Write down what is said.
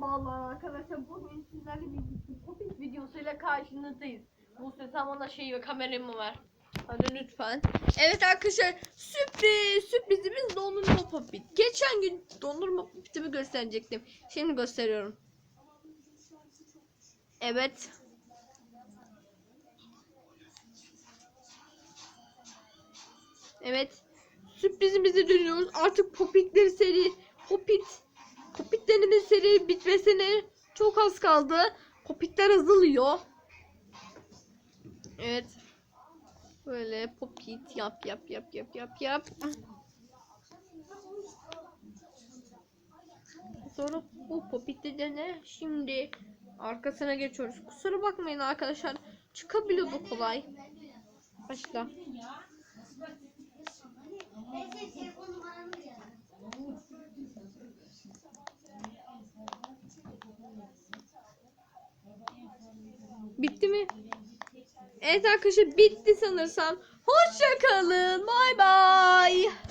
Merhabalar arkadaşlar. Bugün sizlerle bir popit videosuyla karşınızdayız. Bu ses bana şey ve kameramı var. Hadi lütfen. Evet arkadaşlar sürpriz sürprizimiz dondurma popit. Geçen gün dondurma popitimi gösterecektim. Şimdi gösteriyorum. Evet. Evet. Sürprizimizi dönüyoruz. Artık popitleri seri popit popitlerinin seri bitmesine çok az kaldı. Popitler azalıyor. Evet. Böyle popit yap yap yap yap yap yap. Sonra bu popitlerine şimdi arkasına geçiyoruz. Kusura bakmayın arkadaşlar. Çıkabiliyordu kolay. Başla. Bitti mi? Evet arkadaşlar bitti sanırsam. Hoşça kalın. Bay bay.